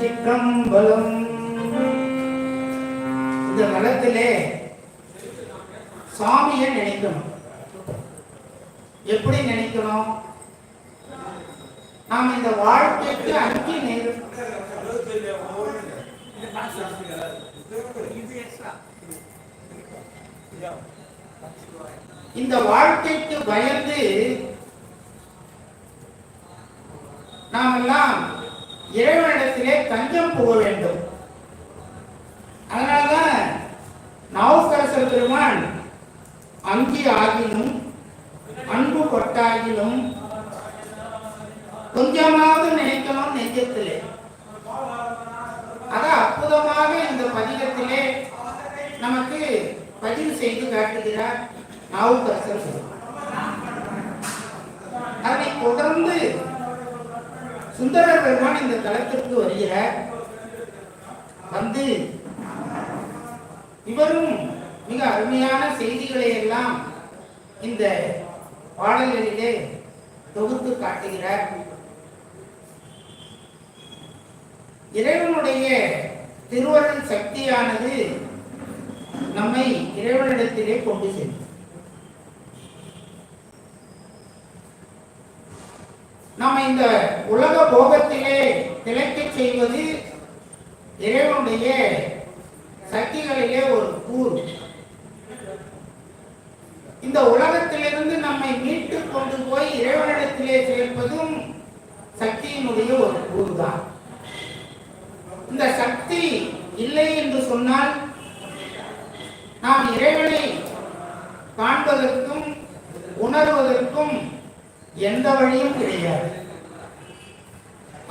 திருச்சிற்றம்பலம் இந்த மதத்திலே சாமியை நினைக்கணும். எப்படி நினைக்கணும்? நாம் இந்த வாழ்க்கைக்கு அஞ்சு நேரம். இந்த வாழ்க்கைக்கு பயந்து நாம் எல்லாம் இறைவனிடத்திலே தஞ்சம் புக வேண்டும். அதனால்தான் நாவுக்கரசர் பெருமான் அங்கி ஆகிலும் அன்பு கொட்டாகிலும் கொஞ்சமாவது நினைக்கணும் நெஞ்சத்திலே. அத அற்புதமாக இந்த பதிகத்திலே நமக்கு பதிவு செய்து காட்டுகிறார் நாவுக்கரசர் பெருமான். அதனை தொடர்ந்து சுந்தரர் பெருமான் இந்த தலத்திற்கு வருகிற வந்து இவரும் மிக அருமையான செய்திகளை எல்லாம் இந்த பாடல்களிலே தொகுத்து காட்டுகிறார். இறைவனுடைய திருவருள் சக்தியானது நம்மை இறைவனிடத்திலே கொண்டு செல்லும். நாம் இந்த உலக போகத்திலே திளைக்க செய்வது இறைவனுடைய சக்திகளிலே ஒரு கூறு. இந்த உலகத்திலிருந்து நம்மை மீட்டு கொண்டு போய் இறைவனிடத்திலே சேர்ப்பதும் சக்தியினுடைய ஒரு கூறுதான். இந்த சக்தி இல்லை என்று சொன்னால் நாம் இறைவனை காண்பதற்கும் உணர்வதற்கும் எந்த வழியும் கிடையாது.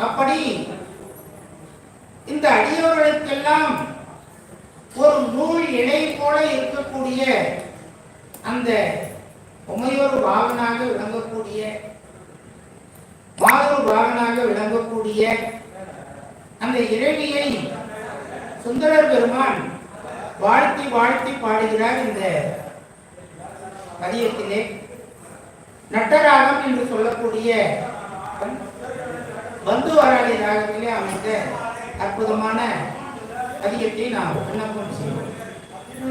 அப்படி இந்த அடியோர்களுக்கெல்லாம் ஒரு நூல் இணை போல இருக்கக்கூடிய அந்த உமையோர் வாகனாக விளங்கக்கூடிய மாதொரு வாகனாக விளங்கக்கூடிய அந்த இறைவியை சுந்தரர் பெருமான் வாழ்த்தி வாழ்த்தி பாடுகிறார் இந்த பதியத்திலே. நட்டராகம் என்று சொல்லக்கூடிய பந்து வராளி ராகத்திலே அமைந்த அற்புதமான அதிகத்தை நாம் விண்ணப்பம் செய்வோம்.